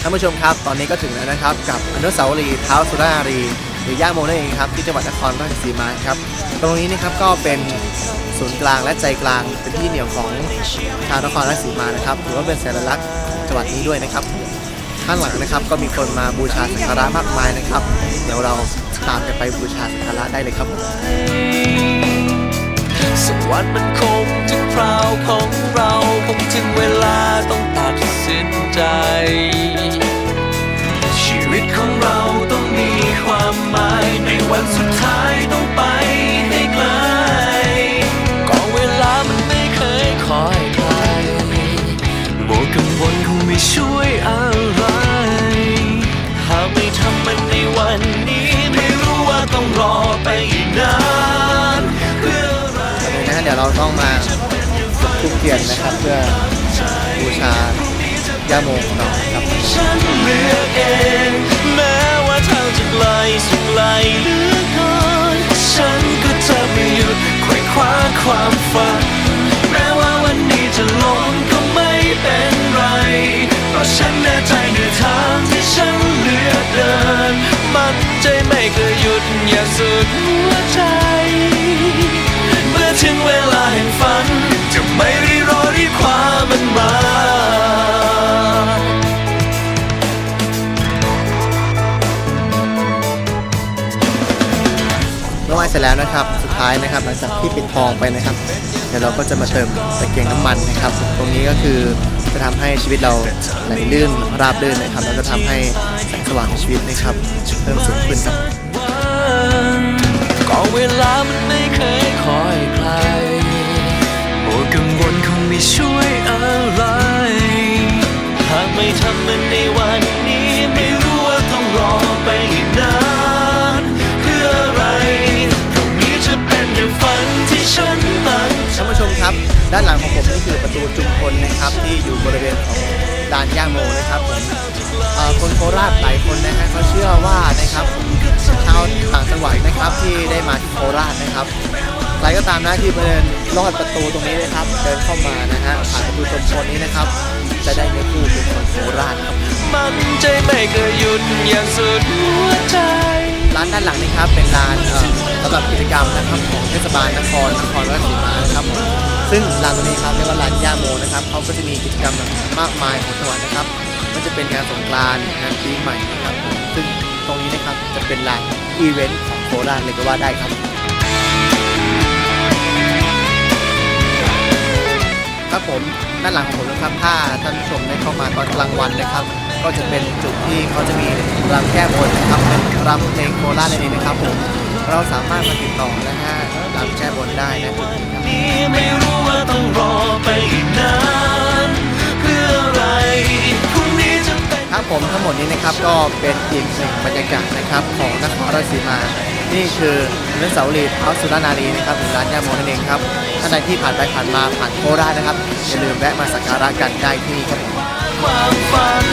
ท่านผู้ชมครับ ตอนนี้ก็ถึงแล้วนะครับ กับอนุสาวรีย์เท้าสุรารีหรือย่าโมนั่นเองครับที่จังหวัดนครราชสีมาครับ ตรงนี้นะครับก็เป็นศูนย์กลางและใจกลางเป็นที่เหนี่ยวของชาวนครราชสีมานะครับถือว่าเป็นสัญลักษณ์จังหวัดนี้ด้วยนะครับ ข้างหลังนะครับก็มีคนมาบูชาสักการะมากมายนะครับ เดี๋ยวเราตามกันไปบูชาสักการะได้เลยครับสักวันมันคงถึงคราวของเราคงถึงเวลา วันสุดท้ายต้องไปให้ไกล ก็เวลามันไม่เคยคอยใครโมวกกังวลคงไม่ช่วยอะไร หากไม่ทำมันในวันนี้ ไม่รู้ว่าต้องรอไปอีกนานเพื่ออะไรตอนนี้นะฮะเดี๋ยวเราต้องมาทุกเทียนนะครับเพื่อบูชาย่าโมของเราครับ ฉันเลือกเอง ไกลสุดไกลเหลือเกินฉันก็จะไม่หยุดไขว่คว้าความฝัน แม้ว่าวันนี้จะล้มก็ไม่เป็นไร เพราะฉันแน่ใจในทางที่ฉันเลือกเดิน มันใจไม่เคยหยุดอย่าสุดหัวใจ ไหว้เสร็จแล้วนะครับ สุดท้ายนะครับหลังจากที่ปิดทองไปนะครับ เดี๋ยวเราก็จะมาเติมตะเกียงน้ำมันนะครับ ตรงนี้ก็คือจะทำให้ชีวิตเราไหลลื่นราบลื่นนะครับ แล้วก็ทำให้แสงสว่างของชีวิตนะครับเพิ่มสูงขึ้นครับก็เวลามันไม่เคยคอยใครโอ้กังวลคงไม่ช่วยอะไรหากไม่ทำมันในวันนี้ไม่รู้ว่าต้องรอไป ด้านหลังของผมนี่คือประตูจุมพลนะครับที่อยู่บริเวณของลานย่าโมนะครับผมเอ่อคนโคราชหลายคนนะฮะเขาเชื่อว่านะครับชาวต่างจังหวัดนะครับที่ได้มาที่โคราชนะครับใครก็ตามนะที่เดินลอดประตูตรงนี้นะครับ เดินเข้ามานะฮะผ่านประตูจุมพลนี้นะครับ จะได้เนื้อคู่เป็นคนโคราชครับมันใจไม่เคยหยุดอย่างสุดหัวใจร้านด้านหลังนี้ครับเป็นร้านเอ่อสำหรับกิจกรรมนะครับของเทศบาลนครนครราชสีมานะครับผม ซึ่งร้านตรงนี้ครับเรียกว่าร้านย่าโมนะครับเขาก็จะมีกิจกรรมมากมายของจังหวัดนะครับก็จะเป็นงานสงกรานต์งานปีใหม่นะครับ ซึ่งตรงนี้นะครับจะเป็นร้านอีเวนต์ของโคราชเลยก็ว่าได้ครับครับผมด้านหลังของผมนะครับถ้าท่านผู้ชมได้เข้ามาตอนกลางวันนะครับ ก็จะเป็นจุดที่เขาจะมีรำแก้บนนะครับเป็นรำเพลงโคราชนั่นเองนะครับผม เราสามารถมาติดต่อนะฮะรำแก้บนได้นะครับนี้ไม่รู้ว่าต้องรอไปอีกนานเพื่ออะไรพรุ่งนี้จะเป็นครับผมทั้งหมดนี้นะครับก็เป็นอีกหนึ่งบรรยากาศนะครับของนครราชสีมา นี่คืออนุสาวรีย์เท้าสุรนารีนะครับหรือร้านย่าโมนั่นเองครับท่านใดที่ผ่านไปผ่านมาผ่านโคราชนะครับอย่าลืมแวะมาสักการะกันได้ที่นี่ครับผมความฝัน